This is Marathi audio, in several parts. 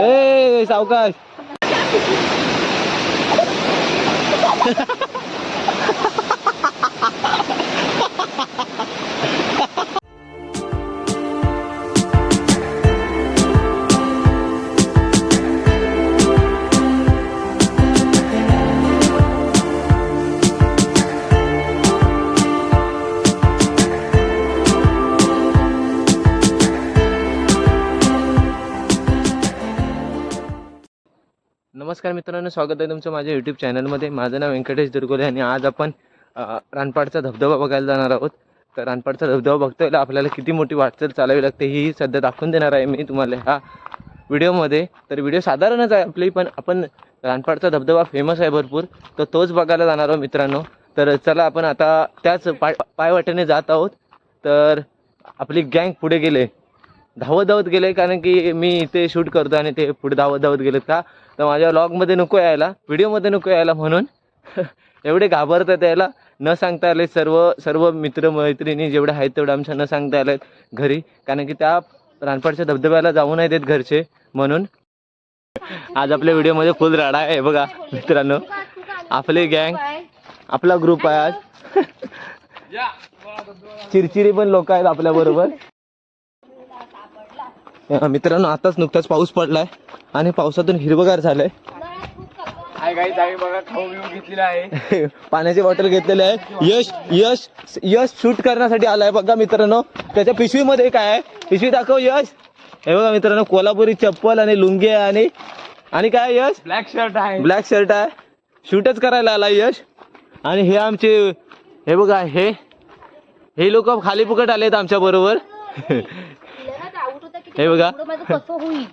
ए सावकाश नमस्कार मित्रांनो स्वागत आहे तुमचं माझ्या यूट्यूब चॅनलमध्ये माझं नाव व्यंकटेश दुर्गोले आणि आज आपण रानपाडचा धबधबा बघायला जाणार आहोत. तर रानपाडचा धबधबा बघतोय आपल्याला किती मोठी वाटचाल चालावी लागते ही सध्या दाखवून देणार आहे मी तुम्हाला ह्या व्हिडिओमध्ये. तर व्हिडिओ साधारणच आहे आपली पण आपण रानपाडचा धबधबा फेमस आहे भरपूर तर तोच बघायला जाणार आहोत मित्रांनो. तर चला आपण आता त्याच पाय पायवाट्याने जात आहोत. तर आपली गँग पुढे गेले. धावत धावत गेले कारण की मी इथे शूट करतो आणि ते पुढे धावत धावत गेलेत का? तर माझ्या व्लॉगमध्ये नको यायला व्हिडिओमध्ये नको यायला म्हणून एवढे घाबरतात यायला. न सांगता आले सर्व सर्व मित्र मैत्रिणी जेवढे आहेत तेवढे आमच्या न सांगता आलेत घरी. कारण की त्या रानपाडच्या धबधब्याला जाऊ नाही देत घरचे म्हणून. आज आपल्या व्हिडिओमध्ये फुल राडा आहे बघा मित्रांनो. आपली गँग आपला ग्रुप आहे आज. चिरचिरी पण लोक आहेत आपल्या बरोबर. मित्रांनो आताच नुकताच पाऊस पडलाय आणि पावसातून हिरवगार झालंय. पाण्याची बॉटल घेतलेली आहे. यश यश यश शूट करण्यासाठी आलाय बघा मित्रांनो. त्याच्या पिशवीमध्ये काय आहे? पिशवी दाखव यश. हे बघा मित्रांनो कोल्हापुरी चप्पल आणि लुंगी आहे आणि आणि काय यश? ब्लॅक शर्ट आहे. ब्लॅक शर्ट आहे. शूटच करायला आला यश. आणि हे आमचे हे बघा हे हे लोक खाली फुकट आलेत आमच्या बरोबर. हे बघा. कसं होईल?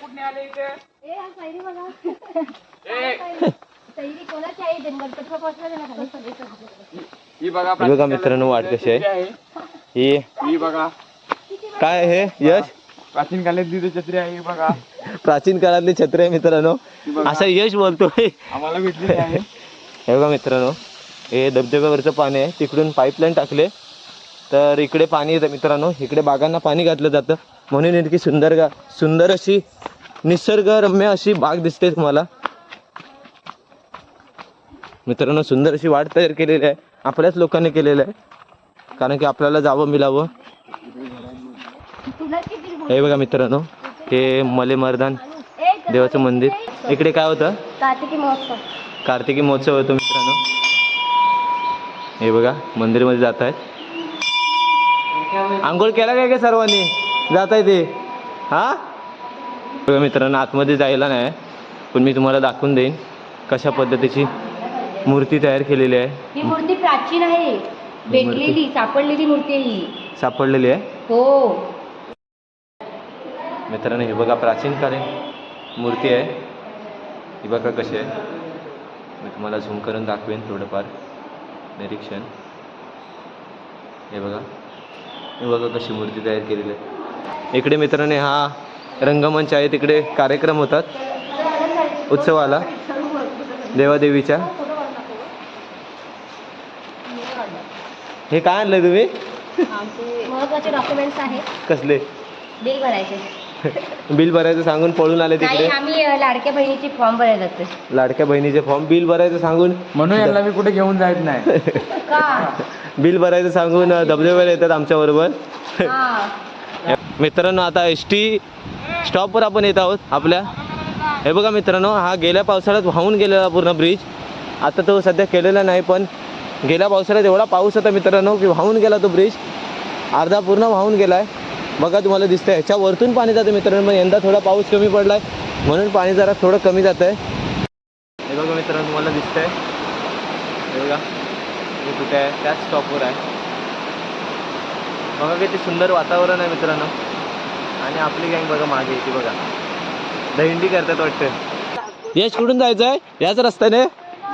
कुठे आले इथे? ही बघा हे बघा मित्रांनो वाट कशी आहे. ही ही बघा. काय आहे हे? यश? प्राचीन काळात दिली छत्री आहे ही बघा. प्राचीन काळातली छत्री आहे मित्रांनो. असं यश बोलतोय. आम्हाला भेटलेली आहे. हे बघा मित्रांनो. हे धबधब्यावरचं पाणी आहे. तिकडून पाईपलाईन टाकले. तर इकडे पाणी येतं मित्रांनो. इकडे बागांना पाणी घातलं जातं. म्हणून इतकी सुंदर गा सुंदर अशी निसर्गरम्य अशी बाग दिसते तुम्हाला. मित्रांनो सुंदर अशी वाट तयार केलेली आहे. आपल्याच लोकांनी केलेलं आहे. कारण की आपल्याला जावं मिळावं. हे बघा मित्रांनो हे मले मर्दान देवाचं मंदिर. इकडे काय होतं? कार्तिकी महोत्सव. कार्तिकी महोत्सव होतो मित्रांनो. हे बघा मंदिरमध्ये जात आहेत. आंघोळ केला काय काय सर्वांनी? जात आहे ते. हा? बघा मित्रांनो आतमध्ये जायला नाही पण मी तुम्हाला दाखवून देईन कशा पद्धतीची मूर्ती तयार केलेली आहे. ही मूर्ती प्राचीन आहे. भेटलेली सापडलेली मूर्ती आहे ही. सापडलेली आहे? हो. मित्रांनो हे बघा प्राचीनकालीन मूर्ती आहे. ही बघा कशी आहे. मी तुम्हाला झूम करून दाखवेन थोडंफार. निरीक्षण. हे बघा. हे बघा कशी मूर्ती तयार केलेली आहे. इकडे मित्रांनो हा रंगमंच आहे. तिकडे कार्यक्रम होतात. उत्सवाला. देवादेवीच्या. हे काय आणलंय तुम्ही? आमचे महत्त्वाचे डॉक्युमेंट्स आहेत. कसले? बिल भरायचे. बिल भरायचं सांगून पळून आले नाही तिकडे आम्ही अ, लाडक्या बहिणीची फॉर्म भरायला जातो लाडक्या बहिणीचे फॉर्म बिल भरायचं सांगून? म्हणून यांना मी कुठे घेऊन जायत नाही. का? बिल भरायचं सांगून अ, धबधब्याला येतात आमच्याबरोबर. हा. मित्रांनो आता एस टी स्टॉपवर आपण येत आहोत आपल्या. हे बघा मित्रांनो हा गेल्या पावसाळ्यात वाहून गेलेला पूर्ण ब्रिज आता तो सध्या केलेला नाही पण गेल्या पावसाळ्यात एवढा पाऊस होता मित्रांनो की वाहून गेला तो ब्रिज अर्धा पूर्ण वाहून गेला आहे बघा तुम्हाला दिसतंय. ह्याच्या वरतून पाणी जातं मित्रांनो पण यंदा थोडा पाऊस कमी पडला आहे म्हणून पाणी जरा थोडं कमी जातं आहे हे बघा मित्रांनो तुम्हाला दिसतंय. हे बघा. हे कुठे आहे? त्याच स्टॉपवर आहे. बघा किती सुंदर वातावरण आहे मित्रांनो. आणि आपली गँग बघा मागे येते बघा. दहिंडी करतात वाटतं. यश कुठून जायचं आहे याच रस्त्याने?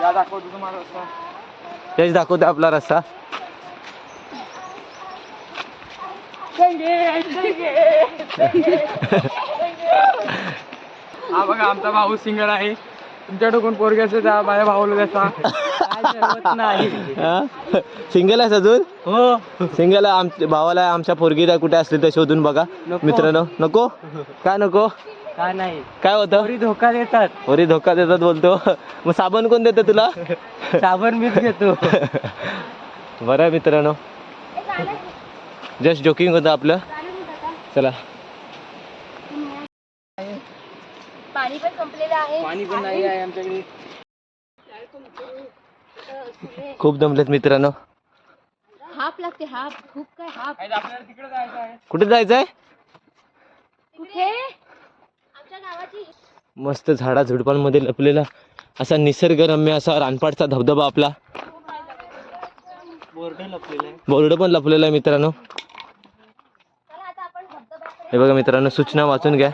या दाखवतो तुम्हाला रस्ता. तेच दाखवते आपला रस्ता. हा बघा आमचा भाऊ सिंगर आहे. तुमच्या ठोकून पोरगे त्या माझ्या भाऊला त्याचा सिंगल आहे अजून? हो. सिंगल आहे आमच्या भावाला आमच्या पोरगीला कुठे असली तर शोधून बघा. मित्रांनो नको? काय नको? काय नाही? काय होतं? पोरी धोका देतात. वरी धोका देतात बोलतो. मग साबण कोण देतं तुला? साबण मीच घेतो. बरं आहे मित्रांनो. जस्ट जोकिंग होतं आपलं. चला. पाणी पण संपलेलं आहे. पाणी पण नाही आहे आमच्याकडे. खूप दमलेत मित्रांनो. हाफ लागते हाफ खूप काय हाफ आपल्याला तिकडे जायचं आहे. कुठे जायचंय? कुठे? मस्त झाडा झुडपांमध्ये लपलेला. असा निसर्गरम्य असा रानपाटचा धबधबा आपला. बोर्ड लपलेलं आहे बोर्ड पण लपलेला आहे मित्रांनो. चला आता आपण धबधब्याकडे हे बघा मित्रांनो सूचना वाचून घ्या.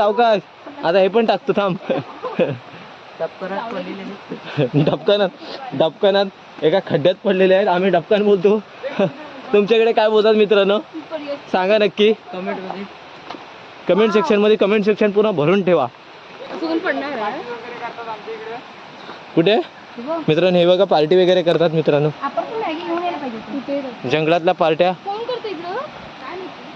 सावकाश. आता हे पण टाकतो थांब. डबकानात डबकानात एका खड्ड्यात पडलेले आहेत. आम्ही डबकान बोलतो. तुमच्याकडे काय बोलतात मित्रांनो? सांगा नक्की. कमेंट कमेंट सेक्शनमध्ये कमेंट सेक्शन पूर्ण भरून ठेवा. कुठे? मित्रांनो हे बघा पार्टी वगैरे करतात मित्रांनो. जंगलातल्या पार्ट्या कोण करतो इकडं काय माहिती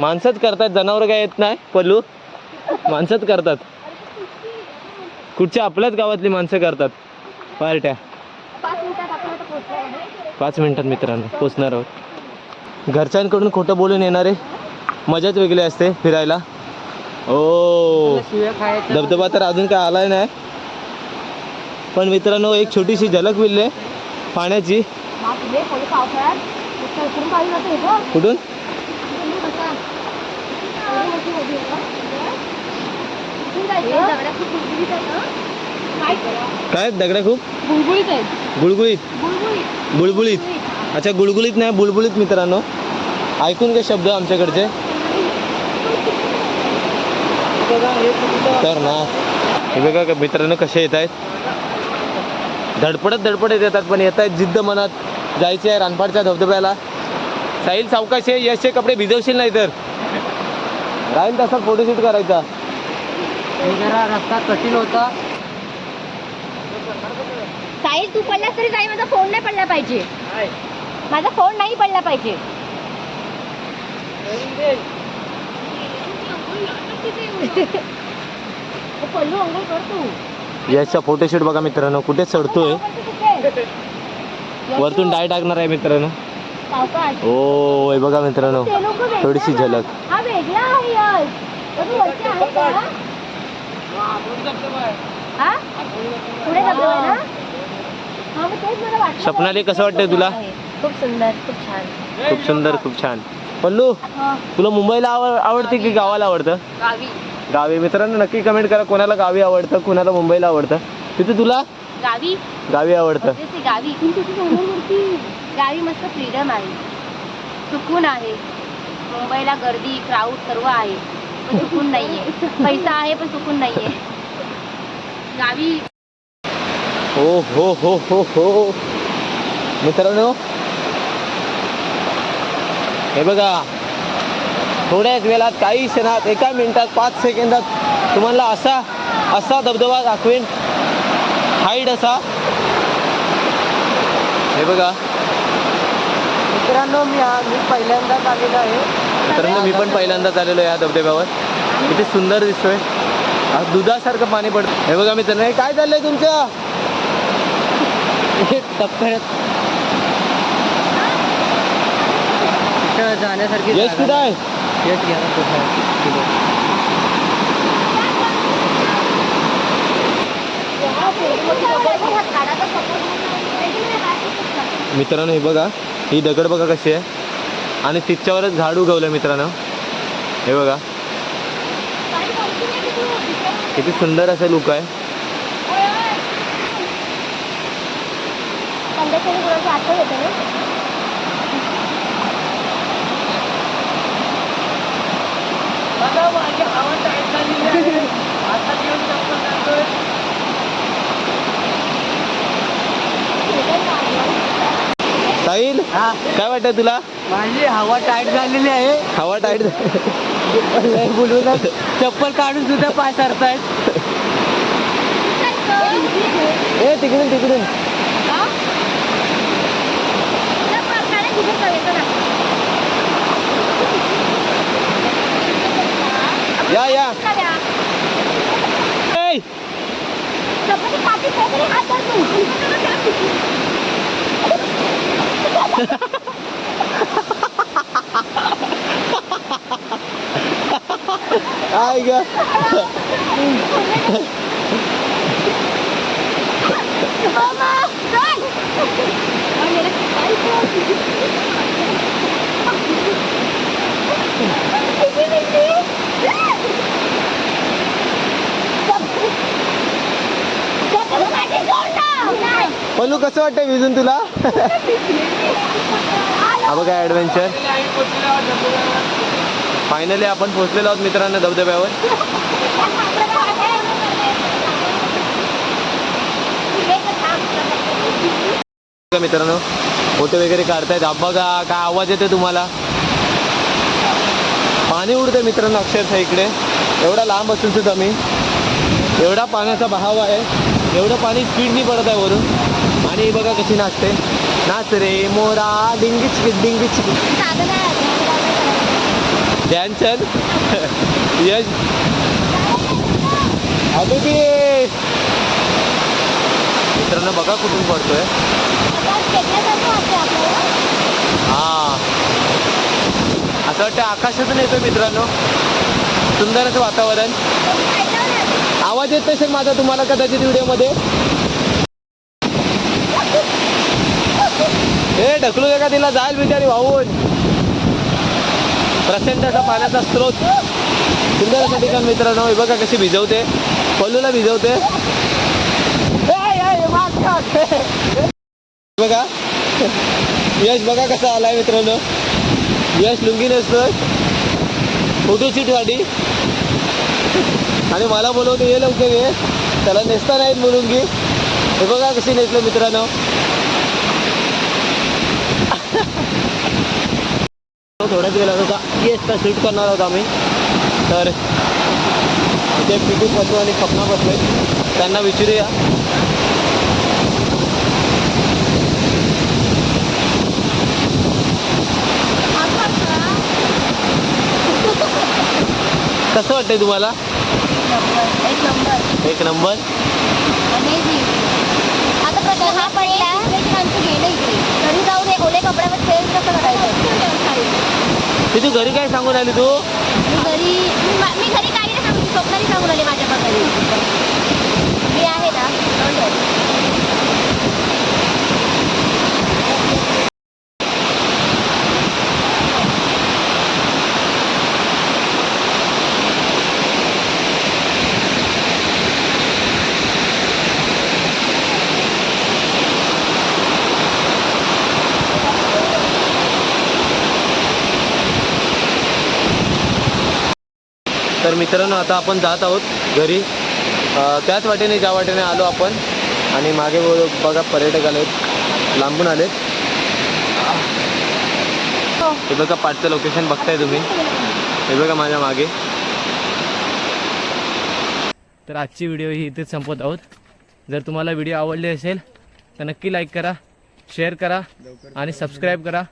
माणसंच करतात जनावर काय येत नाही? पल्लू? माणसंच करतात. कुठच्या आपल्याच गावातली माणसं करतात? पार्ट्या. पाच मिनिटात मित्रांनो पोचणार आहोत. घरच्यांकडून खोटं बोलून येणारे मजाच वेगळी असते फिरायला. ओ धबधबा तर अजून काय आलाय नाही. पण मित्रांनो एक छोटीशी झलक मिळले पाण्याची. बापरे काय काय दगड्या खूप? बुलबुलीत आहेत. गुळगुळीत? बुळबुळीत. अच्छा गुळगुळीत नाही बुळबुळीत मित्रांनो. ऐकून घ्या शब्द आमच्याकडचे. हे तर ना हे बघा का मित्रांनो कसे येत आहेत. धडपडत धडपडत येतात पण येत आहेत जिद्द मनात. जायचे आहे रानपाडच्या धबधब्याला. साहिल सावकाश आहे यशचे कपडे भिजवशील नाही तर राहील तसा फोटोशूट करायचा. जरा रस्ता कठीण होता. साहिल तू पडलास तरी साई माझा फोन नाही पडला पाहिजे. माझा फोन नाही पडला पाहिजे. पल्लू अंघोळ फोटोशूट बघा मित्रांनो कुठे चढतोय? वरतून डाय टाकणार आहे मित्रांनो. ओ हे बघा मित्रांनो ते लोकं वेगळे थोडीशी. झलक. हा वेगळा आहे यश पण तू वरती आहे का? हा पुढे धबधबा आहे ना? हा मग तेच मला वाटलं स्वप्नाली, कसं वाटतंय तुला? खूप सुंदर खूप छान. खूप सुंदर खूप छान. पल्लू हा. तुला मुंबईला आवड आवडते की गावाला आवडतं? गावी. गावी. मित्रांनो नक्की कमेंट करा कोणाला गावी आवडतं कोणाला मुंबईला आवडतं. तिथे तुला? गावी. गावी आवडतं. गावी. गावी मस्त फ्रीडम आहे. सुकून आहे. मुंबईला गर्दी क्राऊड सर्व आहे. पण सुकून नाहीये. पैसा आहे पण सुकून नाहीये. गावी हो हो हो हो हो. मित्रांनो हे बघा. थोड्याच वेळात काही क्षणात एका मिनिटात पाच सेकंदात तुम्हाला असा असा धबधबा दाखवेन. हाईट असा. हे बघा. मित्रांनो मी मी पहिल्यांदाच आलेलो आहे. मित्रांनो मी पण पहिल्यांदाच आलेलो आहे या धबधब्यावर. किती सुंदर दिसतोय. हा दुधासारखं पाणी पडतं. हे बघा मित्रांनो हे काय चाललंय तुमचं? टप्प्यात तिथं जाण्यासारखी यश कुठं आहे. यश घ्या. मित्रांनो हे बघा. ही दगड बघा कशी आहे. आणि तिच्यावरच झाड उगवलं मित्रांनो. हे बघा. किती सुंदर असं लुक आहे. संध्याकाळी कुणाची आठवण येते ना बघा माझी हवा टाईट झालेली आहे आता साहिल काय वाटतं तुला? माझी हवा टाईट झालेली आहे. हवा टाईट लय बोलून चप्पल काढून सुद्धा पाय सरतायत. ए तिकडून तिकडून. या या. ए, Ay, ga. Mama, run! Is it in there? पल्लू कसं वाटतं विजून तुला? हा बघा ॲडव्हेंचर फायनली आपण पोहोचलेलो आहोत मित्रांनो धबधब्यावर. मित्रांनो फोटो वगैरे काढतायत. हा बघा काय आवाज येते तुम्हाला? पाणी उडतं मित्रांनो अक्षरशः इकडे. एवढा लांब असून सुद्धा मी. एवढा पाण्याचा बहाव आहे. एवढं पाणी स्पीडनी पडत आहे वरून. आणि बघा कशी नाचते. नाच रे मोरा डिंगी डिंगीच डिंगी ध्यानचंद. यश. अदिती. मित्रांनो बघा कुठून पडतोय. हा. असं वाटतं आकाशातून येतोय मित्रांनो. सुंदर असं वातावरण. आवाज येत नसेल माझा तुम्हाला कदाचित व्हिडिओमध्ये. हे ढकलू का तिला जाईल बिचारी वाहून. प्रचंड असा पाण्याचा स्रोत. सुंदर असं ठिकाण मित्रांनो हे बघा कशी भिजवते. पल्लूला भिजवते. बघा. यश बघा कसा आलाय मित्रांनो. यश लुंगी नसतोय. फोटोशूटसाठी. आणि मला बोलवते ये लवकर ये. त्याला नेसता नाहीत मुलुंगी. हे बघा कशी नेसलं मित्रांनो. थोड्याच गेला होता. येसचा शूट करणार आहोत आम्ही. तर इथे पिकू बसलो आणि स्वप्ना बसलोय. त्यांना विचारूया. कसं वाटतंय तुम्हाला? एक नंबर एक नंबर अमेझिंग आता प्रश्न हा पडला आमचं गेलं इकडे घरी ओले कपड्यावर चेंज कसं करायचं? ते तू घरी काय सांगून आली तू? घरी मी घरी काही नाही सांगू स्वप्नाली सांगून आले माझ्या घरी मी आहे ना don't worry. तर मित्रांनो आता आपण जात आहोत घरी. त्याच वाटेने ज्या वाटेने आलो आपण आणि मागे बघा पर्यटक आलेत लांबून आलेत. हे बघा पाठचं लोकेशन बघताय तुम्ही. हे बघा माझ्या मागे. तर आजची व्हिडिओ ही इथेच संपत आहोत. जर तुम्हाला व्हिडिओ आवडली असेल तर नक्की लाईक करा शेअर करा आणि सबस्क्राईब करा.